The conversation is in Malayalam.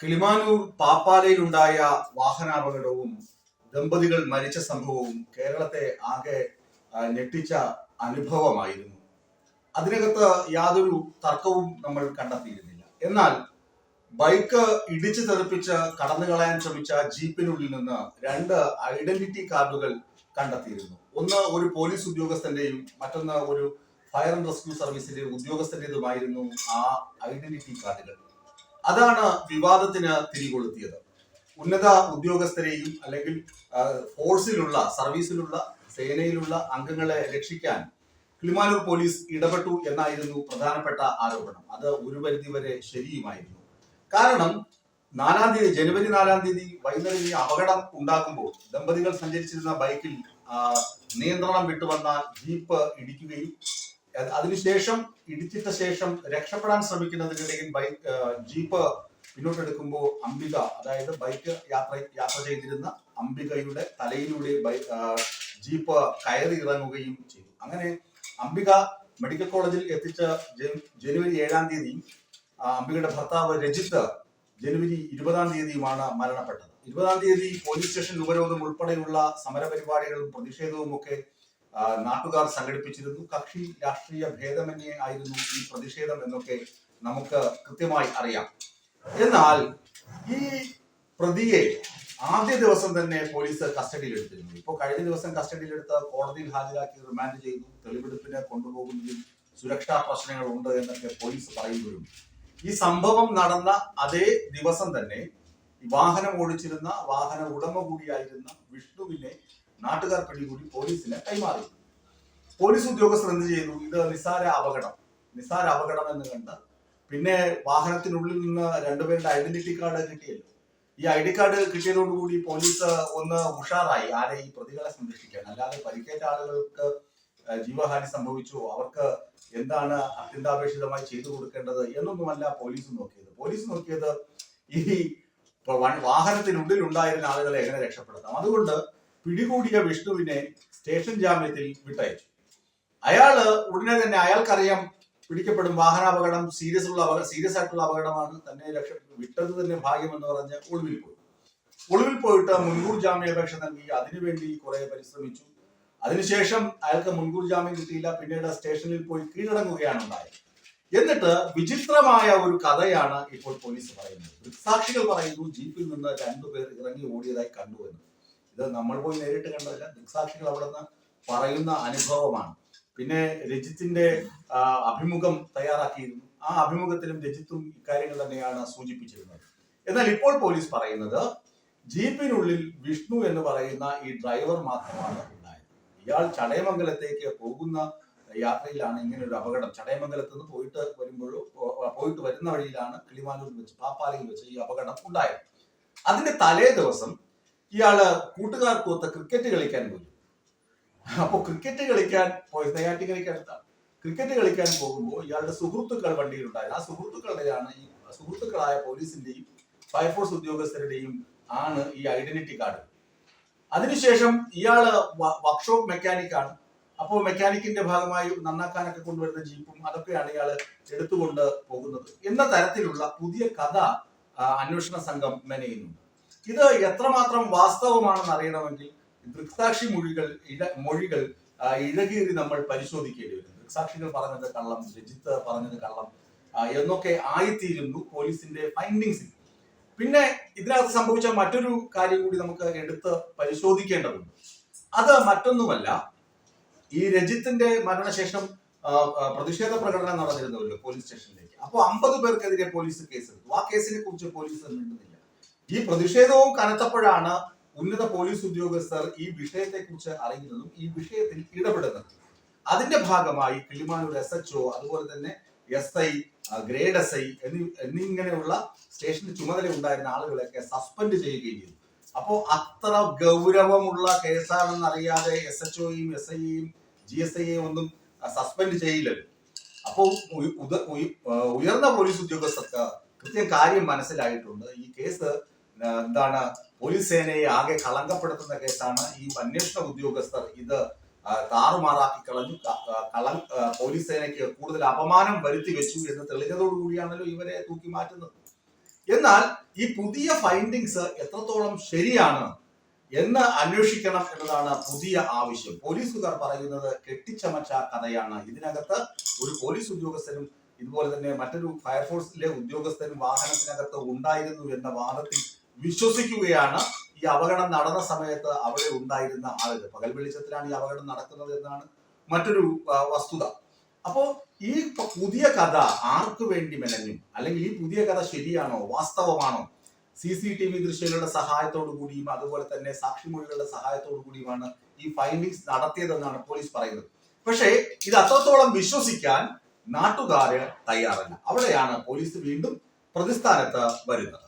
കിളിമാനൂർ പാപ്പാലയിലുണ്ടായ വാഹനാപകടവും ദമ്പതികൾ മരിച്ച സംഭവവും കേരളത്തെ ആകെ ഞെട്ടിച്ച അനുഭവമായിരുന്നു. അതിനകത്ത് യാതൊരു തർക്കവും നമ്മൾ കണ്ടെത്തിയിരുന്നില്ല. എന്നാൽ ബൈക്ക് ഇടിച്ചു തെറിപ്പിച്ച് കടന്നു കളയാൻ ശ്രമിച്ച ജീപ്പിനുള്ളിൽ നിന്ന് രണ്ട് ഐഡന്റിറ്റി കാർഡുകൾ കണ്ടെത്തിയിരുന്നു. ഒന്ന് ഒരു പോലീസ് ഉദ്യോഗസ്ഥന്റെയും മറ്റൊന്ന് ഒരു ഫയർ ആൻഡ് റെസ്ക്യൂ സർവീസിന്റെ ഉദ്യോഗസ്ഥന്റേതുമായിരുന്നു ആ ഐഡന്റിറ്റി കാർഡുകൾ. അതാണ് വിവാദത്തിന് തിരികൊളുത്തിയത്. ഉന്നത ഉദ്യോഗസ്ഥരെയും അല്ലെങ്കിൽ ഫോഴ്സിലുള്ള സർവീസിലുള്ള സേനയിലുള്ള അംഗങ്ങളെ രക്ഷിക്കാൻ കിളിമാനൂർ പോലീസ് ഇടപെട്ടു എന്നായിരുന്നു പ്രധാനപ്പെട്ട ആരോപണം. അത് ഒരു പരിധിവരെ ശരിയുമായിരുന്നു. കാരണം നാലാം തീയതി ജനുവരി നാലാം തീയതി വൈകുന്നേരം അപകടം ഉണ്ടാകുമ്പോൾ ദമ്പതികൾ സഞ്ചരിച്ചിരുന്ന ബൈക്കിൽ നിയന്ത്രണം വിട്ടുവന്ന ജീപ്പ് ഇടിക്കുകയും അതിനുശേഷം ഇടിച്ചിട്ട ശേഷം രക്ഷപ്പെടാൻ ശ്രമിക്കുന്നതിനിടയിൽ ബൈക്ക് ജീപ്പ് പിന്നോട്ടെടുക്കുമ്പോൾ അംബിക അതായത് ബൈക്ക് യാത്ര യാത്ര ചെയ്തിരുന്ന അംബികയുടെ തലയിലൂടെ ജീപ്പ് കയറി ഇറങ്ങുകയും ചെയ്തു. അങ്ങനെ അംബിക മെഡിക്കൽ കോളേജിൽ എത്തിച്ച ജനുവരി ഏഴാം തീയതി അംബികയുടെ ഭർത്താവ് രജിത്ത് ജനുവരി ഇരുപതാം തീയതിയുമാണ് മരണപ്പെട്ടത്. ഇരുപതാം തീയതി പോലീസ് സ്റ്റേഷൻ ഉപരോധം ഉൾപ്പെടെയുള്ള സമരപരിപാടികളും പ്രതിഷേധവും ഒക്കെ നാട്ടുകാർ സംഘടിപ്പിച്ചിരുന്നു. കക്ഷി രാഷ്ട്രീയ ഭേദമന്യേ ആയിരുന്നു ഈ പ്രതിഷേധം എന്നൊക്കെ നമുക്ക് കൃത്യമായി അറിയാം. എന്നാൽ ഈ പ്രതിയെ ആദ്യ ദിവസം തന്നെ പോലീസ് കസ്റ്റഡിയിൽ എടുത്തിരുന്നു ഇപ്പോൾ കഴിഞ്ഞ ദിവസം കസ്റ്റഡിയിൽ എടുത്ത് കോടതിയിൽ ഹാജരാക്കി റിമാൻഡ് ചെയ്തു. തെളിവെടുപ്പിന് കൊണ്ടുപോകുന്നതിൽ സുരക്ഷാ പ്രശ്നങ്ങൾ ഉണ്ട് എന്നൊക്കെ പോലീസ് പറയുമ്പോഴും ഈ സംഭവം നടന്ന അതേ ദിവസം തന്നെ വാഹനം ഓടിച്ചിരുന്ന വാഹന ഉടമ കൂടിയായിരുന്ന വിഷ്ണുവിനെ നാട്ടുകാർ പിടികൂടി പോലീസിന് കൈമാറി. പോലീസ് ഉദ്യോഗസ്ഥർ എന്ത് ചെയ്തു? ഇത് നിസ്സാര അപകടം. നിസ്സാര അപകടം എന്ന് കണ്ട്. പിന്നെ വാഹനത്തിനുള്ളിൽ നിന്ന് രണ്ടുപേരുടെ ഐഡന്റിറ്റി കാർഡ് കിട്ടിയല്ലോ. ഈ ഐ ഡി കാർഡ് കിട്ടിയതോടുകൂടി പോലീസ് ഒന്ന് ഉഷാറായി. ആരെ ഈ പ്രതികളെ സംരക്ഷിക്കാൻ? അല്ലാതെ പരിക്കേറ്റ ആളുകൾക്ക് ജീവഹാനി സംഭവിച്ചു? അവർക്ക് എന്താണ് അത്യന്താപേക്ഷിതമായി ചെയ്തു കൊടുക്കേണ്ടത് എന്നൊന്നുമല്ല പോലീസ് നോക്കിയത്. പോലീസ് നോക്കിയത് ഈ വാഹനത്തിനുള്ളിൽ ഉണ്ടായിരുന്ന ആളുകളെ എങ്ങനെ രക്ഷപ്പെടുത്താം? അതുകൊണ്ട് പിടികൂടിയ വിഷ്ണുവിനെ സ്റ്റേഷൻ ജാമ്യത്തിൽ വിട്ടയച്ചു. അയാൾ ഉടനെ തന്നെ അയാൾക്കറിയാം പിടിക്കപ്പെടും വാഹനാപകടം സീരിയസ് ഉള്ള അപകടം സീരിയസ് ആയിട്ടുള്ള അപകടമാണ്. തന്നെ രക്ഷ വിട്ടത് തന്നെ ഭാഗ്യം എന്ന് പറഞ്ഞ് ഒളിവിൽ പോയി. ഒളിവിൽ പോയിട്ട് മുൻകൂർ ജാമ്യാപേക്ഷ നൽകി. അതിനുവേണ്ടി കുറെ പരിശ്രമിച്ചു. അതിനുശേഷം അയാൾക്ക് മുൻകൂർ ജാമ്യം കിട്ടിയില്ല. പിന്നീട് സ്റ്റേഷനിൽ പോയി കീഴടങ്ങുകയാണ് ഉണ്ടായത്. എന്നിട്ട് വിചിത്രമായ ഒരു കഥയാണ് ഇപ്പോൾ പോലീസ് പറയുന്നത്. ദൃക്സാക്ഷികൾ പറയുന്നു ജീപ്പിൽ നിന്ന് രണ്ടുപേർ ഇറങ്ങി ഓടിയതായി കണ്ടു ഇത് നമ്മൾ പോയി നേരിട്ട് കണ്ടതല്ല ദൃക്സാക്ഷികൾ അവിടെ നിന്ന് പറയുന്ന അനുഭവമാണ്. പിന്നെ രജിത്തിന്റെ അഭിമുഖം തയ്യാറാക്കിയിരുന്നു. ആ അഭിമുഖത്തിലും രജിത്തും ഇക്കാര്യങ്ങൾ തന്നെയാണ് സൂചിപ്പിച്ചിരുന്നത്. എന്നാൽ ഇപ്പോൾ പോലീസ് പറയുന്നത് ജീപ്പിനുള്ളിൽ വിഷ്ണു എന്ന് പറയുന്ന ഈ ഡ്രൈവർ മാത്രമാണ് ഉണ്ടായത്. ഇയാൾ ചടയമംഗലത്തേക്ക് പോകുന്ന യാത്രയിലാണ് ഇങ്ങനെ ഒരു അപകടം. ചടയമംഗലത്ത് നിന്ന് പോയിട്ട് വരുമ്പോഴും പോയിട്ട് വരുന്ന വഴിയിലാണ് കിളിമാനൂരിൽ വെച്ച് പാപ്പാലയിൽ വെച്ച് ഈ അപകടം ഉണ്ടായത്. അതിന്റെ തലേ ദിവസം ഇയാൾ കൂട്ടുകാർക്കൊത്ത് ക്രിക്കറ്റ് കളിക്കാൻ പോയി. അപ്പോൾ ക്രിക്കറ്റ് കളിക്കാൻ പോയി നെയ്യാറ്റിങ്കരയ്ക്ക് അടുത്താണ് ക്രിക്കറ്റ് കളിക്കാൻ പോകുമ്പോൾ ഇയാളുടെ സുഹൃത്തുക്കൾ വണ്ടിയിലുണ്ടായിരുന്നു. ആ സുഹൃത്തുക്കളുടെയാണ് ഈ സുഹൃത്തുക്കളായ പോലീസിന്റെയും ഫയർഫോഴ്സ് ഉദ്യോഗസ്ഥരുടെയും ആണ് ഈ ഐഡന്റിറ്റി കാർഡ് അതിനുശേഷം ഇയാൾ വർക്ക്ഷോപ്പ് മെക്കാനിക് ആണ്. അപ്പോൾ മെക്കാനിക്കിന്റെ ഭാഗമായി നന്നാക്കാനൊക്കെ കൊണ്ടുവരുന്ന ജീപ്പും അതൊക്കെയാണ് ഇയാൾ എടുത്തുകൊണ്ട് പോകുന്നത്. എന്ന തരത്തിലുള്ള പുതിയ കഥ അന്വേഷണ സംഘം മെനയുന്നുണ്ട്. ഇത് എത്രമാത്രം വാസ്തവമാണെന്ന് അറിയണമെങ്കിൽ ദൃക്സാക്ഷി മൊഴികൾ ഇട മൊഴികൾ ഇഴകീറി നമ്മൾ പരിശോധിക്കേണ്ടി വരും. ദൃക്സാക്ഷികൾ പറഞ്ഞത് കള്ളം രജിത്ത് പറഞ്ഞത് കള്ളം എന്നൊക്കെ ആയിത്തീരുന്നു പോലീസിന്റെ ഫൈൻഡിങ്സിൽ പിന്നെ ഇതിനകത്ത് സംഭവിച്ച മറ്റൊരു കാര്യം കൂടി നമുക്ക് എടുത്ത് പരിശോധിക്കേണ്ടതുണ്ട്. അത് മറ്റൊന്നുമല്ല ഈ രജിത്തിന്റെ മരണശേഷം പ്രതിഷേധ പ്രകടനം നടന്നിരുന്നല്ലോ പോലീസ് സ്റ്റേഷനിലേക്ക്. അപ്പോൾ അമ്പത് പേർക്കെതിരെ പോലീസ് കേസ് കേസെടുത്തു. ആ കേസിനെ കുറിച്ച് പോലീസ് മിണ്ടുന്നില്ല. ഈ പ്രതിഷേധവും കനത്തപ്പോഴാണ് ഉന്നത പോലീസ് ഉദ്യോഗസ്ഥർ ഈ വിഷയത്തെ കുറിച്ച് അറിയുന്നതും ഈ വിഷയത്തിൽ ഇടപെടുന്നതും. അതിന്റെ ഭാഗമായി കിളിമാനൂർ എസ് എച്ച് ഒ അതുപോലെ തന്നെ S I grade S I എന്നീ എന്നിങ്ങനെയുള്ള സ്റ്റേഷന് ചുമതല ഉണ്ടായിരുന്ന ആളുകളെയൊക്കെ സസ്പെൻഡ് ചെയ്യുകയും ചെയ്തു. അപ്പോ അത്ര ഗൗരവമുള്ള കേസാണെന്ന് അറിയാതെ എസ് എച്ച് ഒയും എസ് ഐയും ജി എസ് ഐയും ഒന്നും സസ്പെൻഡ് ചെയ്യില്ലല്ലോ. അപ്പോൾ ഉയർന്ന പോലീസ് ഉദ്യോഗസ്ഥർക്ക് കൃത്യം കാര്യം മനസ്സിലായിട്ടുണ്ട്. ഈ കേസ് എന്താണ് പോലീസ് സേനയെ ആകെ കളങ്കപ്പെടുത്തുന്ന കേസാണ് ഈ അന്വേഷണ ഉദ്യോഗസ്ഥർ ഇത് താറുമാറാക്കി കളഞ്ഞു. കള പോലീസ് സേനയ്ക്ക് കൂടുതൽ അപമാനം വരുത്തി വെച്ചു എന്ന് തെളിഞ്ഞതോടുകൂടിയാണല്ലോ ഇവരെ തൂക്കി മാറ്റുന്നത്. എന്നാൽ ഈ പുതിയ ഫൈൻഡിങ്സ് എത്രത്തോളം ശരിയാണ് എന്ന് അന്വേഷിക്കണം എന്നതാണ് പുതിയ ആവശ്യം. പോലീസുകാർ പറയുന്നത് കെട്ടിച്ചമച്ച കഥയാണ്. ഇതിനകത്ത് ഒരു പോലീസ് ഉദ്യോഗസ്ഥനും ഇതുപോലെ തന്നെ മറ്റൊരു ഫയർഫോഴ്സിലെ ഉദ്യോഗസ്ഥനും വാഹനത്തിനകത്ത് ഉണ്ടായിരുന്നു എന്ന വാദത്തിൽ വിശ്വസിക്കുകയാണ് ഈ അപകടം നടന്ന സമയത്ത് അവിടെ ഉണ്ടായിരുന്ന ആളുകൾ. പകൽ വെളിച്ചത്തിലാണ് ഈ അപകടം നടക്കുന്നത് എന്നാണ് മറ്റൊരു വസ്തുത. അപ്പോ ഈ പുതിയ കഥ ആർക്ക് വേണ്ടി മെനഞ്ഞു? അല്ലെങ്കിൽ ഈ പുതിയ കഥ ശരിയാണോ? വാസ്തവമാണോ? സി സി ടി വി ദൃശ്യങ്ങളുടെ സഹായത്തോടു കൂടിയും അതുപോലെ തന്നെ സാക്ഷിമൊഴികളുടെ സഹായത്തോടു കൂടിയുമാണ് ഈ ഫൈൻഡിങ്സ് നടത്തിയതെന്നാണ് പോലീസ് പറയുന്നത്. പക്ഷേ ഇത് അത്രത്തോളം വിശ്വസിക്കാൻ നാട്ടുകാര് തയ്യാറല്ല. അവിടെയാണ് പോലീസ് വീണ്ടും പ്രതിസ്ഥാനത്ത് വരുന്നത്.